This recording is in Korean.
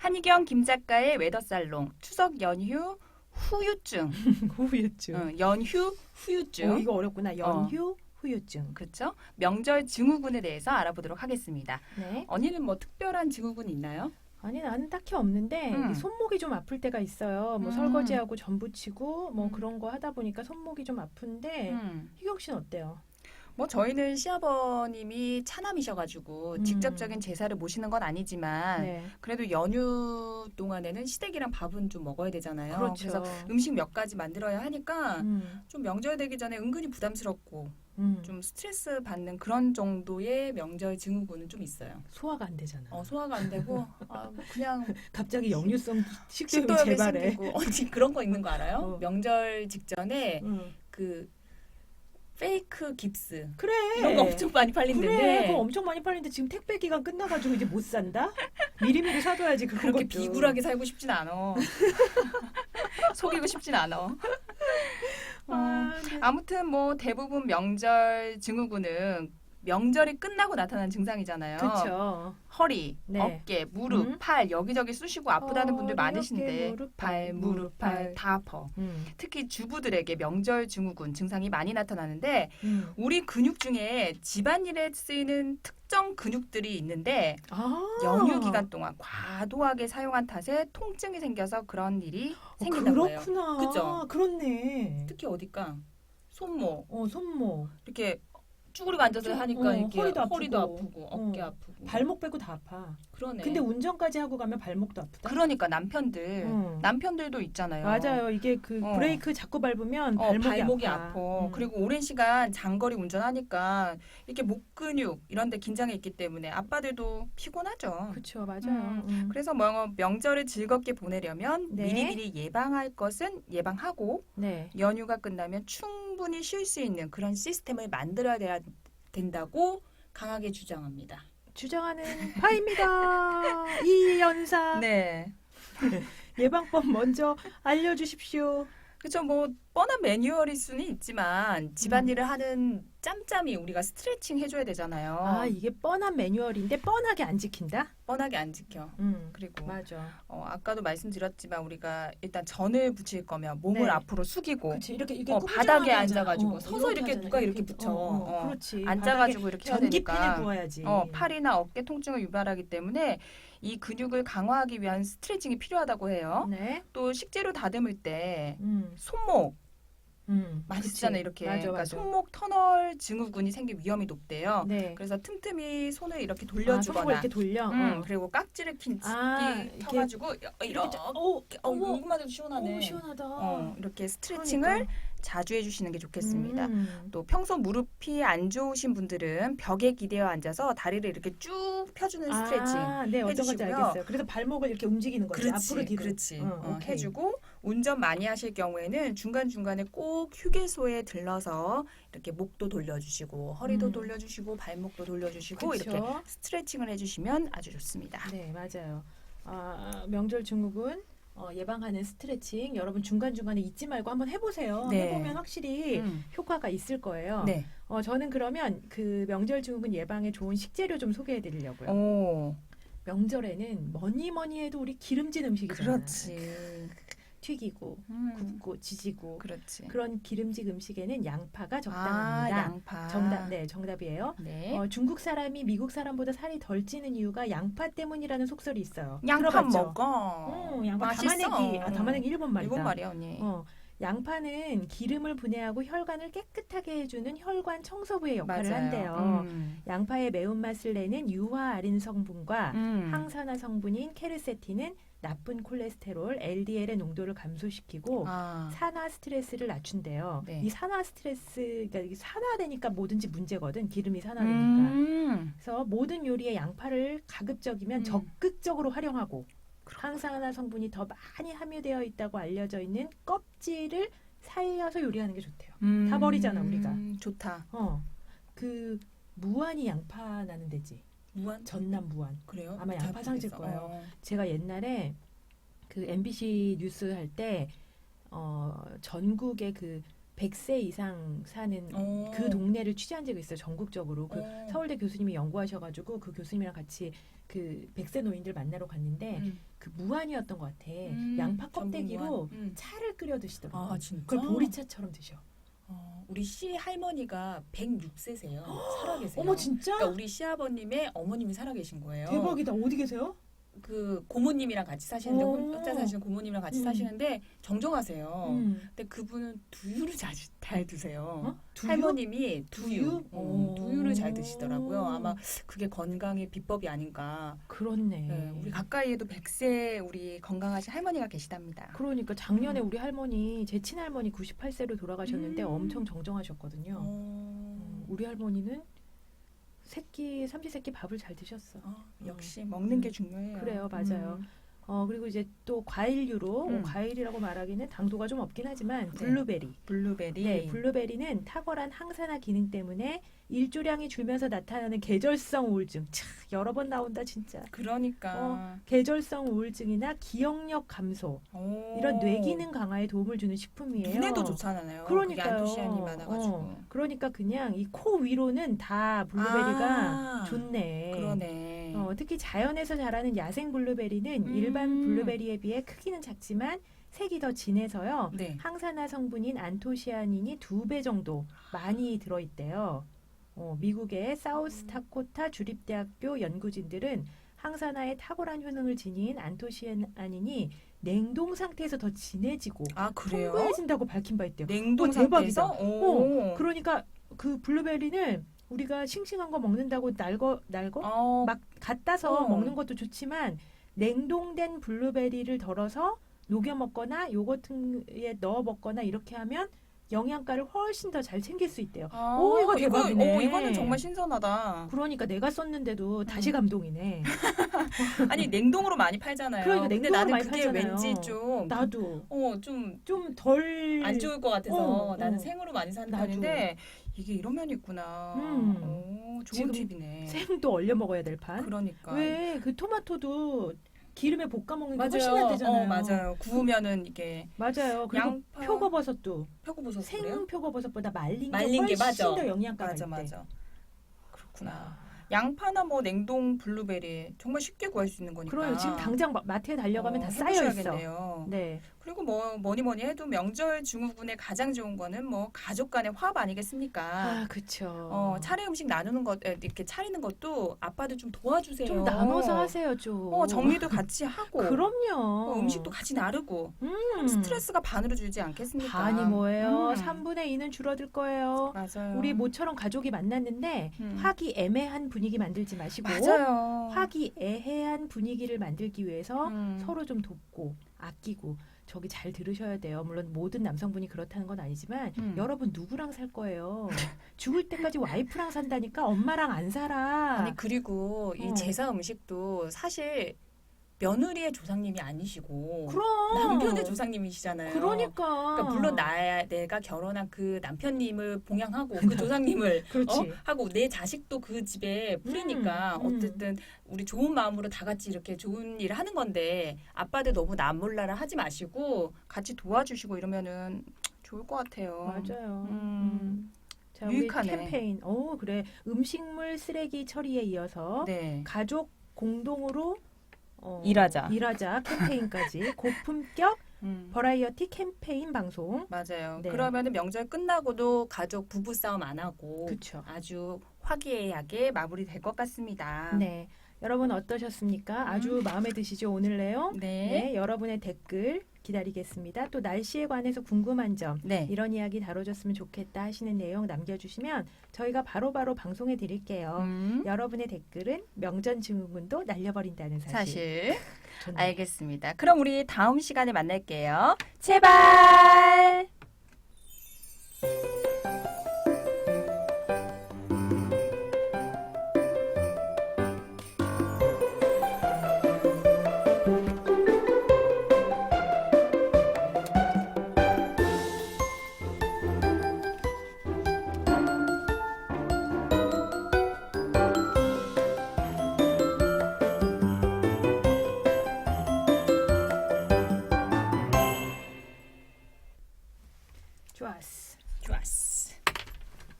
한희경 김 작가의 웨더살롱 추석 연휴 후유증. 후유증. 응, 연휴 후유증. 어, 이거 어렵구나. 연휴 후유증. 그렇죠? 명절 증후군에 대해서 알아보도록 하겠습니다. 네. 언니는 뭐 특별한 증후군 있나요? 아니 나는 딱히 없는데 음. 이 손목이 좀 아플 때가 있어요. 뭐 음. 설거지하고 전 부치고 뭐 음. 그런 거 하다 보니까 손목이 좀 아픈데 음. 희경 씨는 어때요? 뭐 저희는 시아버님이 차남이셔가지고 음. 직접적인 제사를 모시는 건 아니지만 네. 그래도 연휴 동안에는 시댁이랑 밥은 좀 먹어야 되잖아요. 그렇죠. 래서 음식 몇 가지 만들어야 하니까 음. 좀 명절 되기 전에 은근히 부담스럽고 음. 좀 스트레스 받는 그런 정도의 명절 증후군은 좀 있어요. 소화가 안 되잖아. 어, 소화가 안 되고 아, 뭐 그냥 갑자기 역류성 식도염이 식도염이 재발해. 생기고 어디 그런 거 있는 거 알아요? 어. 명절 직전에 응. 그 페이크 깁스 그래. 이런 거 엄청 많이 팔린는데 그래. 그거 엄청 많이 팔리는데 지금 택배 기간 끝나가지고 이제 못 산다. 미리미리 사둬야지 그런 그렇게 것도. 비굴하게 살고 싶진 않아. 속이고 싶진 않아. 아, 네. 아무튼 뭐 대부분 명절 증후군은 명절이 끝나고 나타나는 증상이잖아요. 그렇죠. 허리, 네. 어깨, 무릎, 음. 팔 여기저기 쑤시고 아프다는 분들 허리, 많으신데 어깨, 무릎, 발, 무릎, 팔 다 아파. 음. 특히 주부들에게 명절 증후군 증상이 많이 나타나는데 음. 우리 근육 중에 집안일에 쓰이는 특정 근육들이 있는데 아. 연휴 기간 동안 과도하게 사용한 탓에 통증이 생겨서 그런 일이 어, 생긴다고 해요. 그렇구나. 그죠? 그렇네. 특히 어딜까? 손목 어, 손목. 이렇게 쭈그리고 앉아서 좀, 하니까 어, 이렇게 허리도 허리도, 아프고. 아프고, 어깨 어. 아프고 발목 빼고 다 아파. 그러네. 근데 운전까지 하고 가면 발목도 아프다. 그러니까 남편들 응. 남편들도 있잖아요. 맞아요. 이게 그 어. 브레이크 자꾸 밟으면 어, 발목이, 발목이 아파. 아파. 음. 그리고 오랜 시간 장거리 운전하니까 이렇게 목 근육 이런 데 긴장이 있기 때문에 아빠들도 피곤하죠. 그렇죠, 맞아요. 음, 음. 그래서 뭐 명절을 즐겁게 보내려면 네. 미리미리 예방할 것은 예방하고 네. 연휴가 끝나면 충분히 쉴 수 있는 그런 시스템을 만들어야 된다고 강하게 주장합니다. 주장하는 파입니다. 이 연사 네. 예방법 먼저 알려주십시오. 그렇죠. 뭐 뻔한 매뉴얼일 수는 있지만 집안일을 하는 짬짬이 우리가 스트레칭 해줘야 되잖아요. 아 이게 뻔한 매뉴얼인데 뻔하게 안 지킨다. 뻔하게 안 지켜. 음. 그리고 맞아. 어, 아까도 말씀드렸지만 우리가 일단 전을 붙일 거면 몸을 네. 앞으로 숙이고 그렇지 이렇게 이렇게 어, 바닥에. 앉아가지고 어, 서서 이렇게. 누가 이렇게 붙여. 어, 어, 어. 그렇지. 앉아가지고 이렇게 해야 되니까 부어야지. 어, 팔이나 어깨 통증을 유발하기 때문에 이 근육을 강화하기 위한 스트레칭이 필요하다고 해요. 네. 또 식재료 다듬을 때 음. 손목 음. 쓰잖아요. 이렇게 맞아, 그러니까 맞아. 손목 터널 증후군이 생길 위험이 높대요. 네. 그래서 틈틈이 손을 이렇게 아, 손목을 돌려주거나 이렇게 돌려. 음, 어. 그리고 깍지를 킨 아, 이 이렇게 켜가지고 이렇게 자- 오, 어, 어머. 이거만 해도 시원하네. 오, 시원하다. 어, 이렇게 스트레칭을 그러니까. 자주 해주시는 게 좋겠습니다. 음. 또 평소 무릎이 안 좋으신 분들은 벽에 기대어 앉아서 다리를 이렇게 쭉 펴주는 스트레칭. 아, 네, 어떤 건지 해주시고요. 알겠어요. 그래서 발목을 이렇게 움직이는 거지. 그렇지, 앞으로 뒤로. 그렇지. 어, 어. 해주고 운전 많이 하실 경우에는 중간 중간에 꼭 휴게소에 들러서 이렇게 목도 돌려주시고 허리도 음. 돌려주시고 발목도 돌려주시고 그쵸? 이렇게 스트레칭을 해주시면 아주 좋습니다. 네, 맞아요. 아, 명절 증후군 어, 예방하는 스트레칭 여러분 중간 중간에 잊지 말고 한번 해보세요. 네. 해보면 확실히 음. 효과가 있을 거예요. 네. 어, 저는 그러면 그 명절 증후군 예방에 좋은 식재료 좀 소개해 드리려고요. 오, 명절에는 뭐니 뭐니 해도 우리 기름진 음식이잖아요. 그렇지. 튀기고 음, 굽고 지지고 그렇지. 그런 기름진 음식에는 양파가 아, 적당합니다. 양파. 정답, 네, 정답이에요. 네. 어, 중국 사람이 미국 사람보다 살이 덜 찌는 이유가 양파 때문이라는 속설이 있어요. 양파 들어봤죠? 먹어. 어, 양파 맛있어. 담아내기, 아, 담아내기 일본 말이다. 일본 말이야 언니. 어, 양파는 기름을 분해하고 혈관을 깨끗하게 해주는 혈관 청소부의 역할을 맞아요. 한대요. 음. 양파의 매운맛을 내는 유화 아린 성분과 음. 항산화 성분인 케르세틴은 나쁜 콜레스테롤 LDL의 농도를 감소시키고 아. 산화 스트레스를 낮춘대요. 네. 이 산화 스트레스, 그러니까 산화되니까 뭐든지 문제거든. 기름이 산화되니까. 음. 그래서 모든 요리에 양파를 가급적이면 음. 적극적으로 활용하고 항산화 성분이 더 많이 함유되어 있다고 알려져 있는 껍질을 살려서 요리하는 게 좋대요. 음. 다 버리잖아, 우리가. 좋다. 어, 그 무안이 양파 나는 데지. 무한 전남 무안. 그래요? 아마 잘 양파 상질 모르겠어. 거예요. 어. 제가 옛날에 그 MBC 뉴스 할 때 어, 전국의 그 100세 이상 사는 어. 그 동네를 취재한 적이 있어요. 전국적으로. 그 어. 서울대 교수님이 연구하셔가지고 그 교수님이랑 같이 그 100세 노인들 만나러 갔는데 음. 그 무안이었던 것 같아. 음, 양파 전분 껍데기로 무한. 음. 차를 끓여 드시더라고요. 아, 진짜? 그걸 보리차처럼 드셔. 어, 우리 시 할머니가 106세세요. 살아계세요. 어머 진짜? 그러니까 우리 시아버님의 어머님이 살아계신 거예요. 대박이다. 어디 계세요? 그 고모님이랑 같이 사시는데 오. 혼자 사시는 고모님이랑 같이 음. 사시는데 정정하세요. 음. 근데 그분은 두유를 잘, 잘 드세요. 어? 두유? 할머님이 두유, 두유? 어, 오. 두유를 잘 드시더라고요. 아마 그게 건강의 비법이 아닌가. 그렇네. 네, 우리 가까이에도 100세 우리 건강하신 할머니가 계시답니다. 그러니까 작년에 음. 우리 할머니 제 친할머니 98세로 돌아가셨는데 음. 엄청 정정하셨거든요. 어, 음, 우리 할머니는 새끼 삼시세끼 밥을 잘 드셨어. 어, 역시 먹는 음. 게 중요해요. 그래요, 맞아요. 음. 어 그리고 이제 또 과일류로 음. 뭐 과일이라고 말하기는 당도가 좀 없긴 하지만 네. 블루베리. 블루베리. 네, 블루베리는 탁월한 항산화 기능 때문에 일조량이 줄면서 나타나는 계절성 우울증. 차, 여러 번 나온다 진짜. 그러니까 계절성 우울증이나 기억력 감소 오. 이런 뇌 기능 강화에 도움을 주는 식품이에요. 눈에도 좋잖아요. 그러니까요. 안토시아닌이 많아가지고. 어, 그러니까 그냥 이 코 위로는 다 블루베리가 아, 좋네. 그러네. 어, 특히 자연에서 자라는 야생 블루베리는 음. 일반 블루베리에 비해 크기는 작지만 색이 더 진해서요. 네. 항산화 성분인 안토시아닌이 두 배 정도 많이 들어있대요. 어, 미국의 사우스 타코타 주립대학교 연구진들은 항산화에 탁월한 효능을 지닌 안토시아닌이 냉동 상태에서 더 진해지고 아 그래요? 풍부해진다고 밝힌 바 있대요. 냉동 어, 대박이다. 상태에서? 오. 그러니까 그 블루베리는 우리가 싱싱한 거 먹는다고 날거 날거 어, 막 갖다서 어. 먹는 것도 좋지만 냉동된 블루베리를 덜어서 녹여 먹거나 요거트에 넣어 먹거나 이렇게 하면 영양가를 훨씬 더 잘 챙길 수 있대요. 아, 오, 이거 대박이네. 오, 이거는 정말 신선하다. 그러니까 내가 썼는데도 다시 음. 감동이네. 아니 냉동으로 많이 팔잖아요. 그러니까 근데 냉동으로 나는 많이 그게 팔잖아요. 왠지 좀 나도 어, 좀 좀 덜 안 좋을 것 같아서 어, 나는 어. 생으로 많이 사는 나도. 편인데 이게 이런 면이 있구나. 음. 오, 지금 좋은 팁이네. 생도 얼려 먹어야 될 판. 그러니까. 왜 그 토마토도 기름에 볶아 먹는 게 훨씬 맞아요. 낫대잖아요. 어, 맞아요. 구우면은 이게 맞아요. 그리고 양파 표고버섯도 표고버섯 생 그래요? 표고버섯보다 말린, 말린 게게 훨씬 맞아. 더 영양가가 맞아 있대. 맞아. 그렇구나. 양파나 뭐 냉동 블루베리 정말 쉽게 구할 수 있는 거니까. 그래요. 지금 당장 마- 마트에 달려가면 어, 다 쌓여 있어. 해보셔야겠네요. 네, 그리고 뭐 뭐니 뭐니 해도 명절 증후군에 가장 좋은 거는 뭐 가족 간의 화합 아니겠습니까? 아, 그쵸. 어, 차례 음식 나누는 것 에, 이렇게 차리는 것도 아빠들 좀 도와주세요. 좀 나눠서 하세요, 좀. 어, 정리도 같이 하고. 그럼요. 어, 음식도 같이 나르고 음. 스트레스가 반으로 줄지 않겠습니까? 반이 뭐예요? 음. 3분의 2는 줄어들 거예요. 맞아요. 우리 모처럼 가족이 만났는데 음. 화기애매한 분위기 만들지 마시고 맞아요. 화기애애한 분위기를 만들기 위해서 음. 서로 좀 돕고 아끼고 저기 잘 들으셔야 돼요. 물론 모든 남성분이 그렇다는 건 아니지만 음. 여러분 누구랑 살 거예요? 죽을 때까지 와이프랑 산다니까 엄마랑 안 살아. 아니 그리고 이 어. 제사 음식도 사실 며느리의 조상님이 아니시고 그럼 남편의 조상님이시잖아요. 그러니까. 그러니까 물론 나 내가 결혼한 그 남편님을 봉양하고 그 조상님을 그렇지. 어? 하고 내 자식도 그 집에 뿌리니까 음, 음. 어쨌든 우리 좋은 마음으로 다 같이 이렇게 좋은 일을 하는 건데 아빠들 너무 남몰라라 하지 마시고 같이 도와주시고 이러면은 좋을 것 같아요. 맞아요. 음. 음. 자, 우리 유익하네. 캠페인. 어, 그래. 음식물 쓰레기 처리에 이어서 네. 가족 공동으로 어, 일하자. 일하자 캠페인까지 고품격 음. 버라이어티 캠페인 방송. 맞아요. 네. 그러면은 명절 끝나고도 가족 부부 싸움 안 하고 그렇죠. 아주 화기애애하게 마무리될 것 같습니다. 네. 여러분 어떠셨습니까? 아주 마음에 드시죠 오늘 내용? 음. 네. 네, 여러분의 댓글 기다리겠습니다. 또 날씨에 관해서 궁금한 점, 네. 이런 이야기 다뤄줬으면 좋겠다 하시는 내용 남겨주시면 저희가 바로바로 방송해 드릴게요. 음, 여러분의 댓글은 명전 증후군도 날려버린다는 사실. 사실 좋네요. 알겠습니다. 그럼 우리 다음 시간에 만날게요. 제발.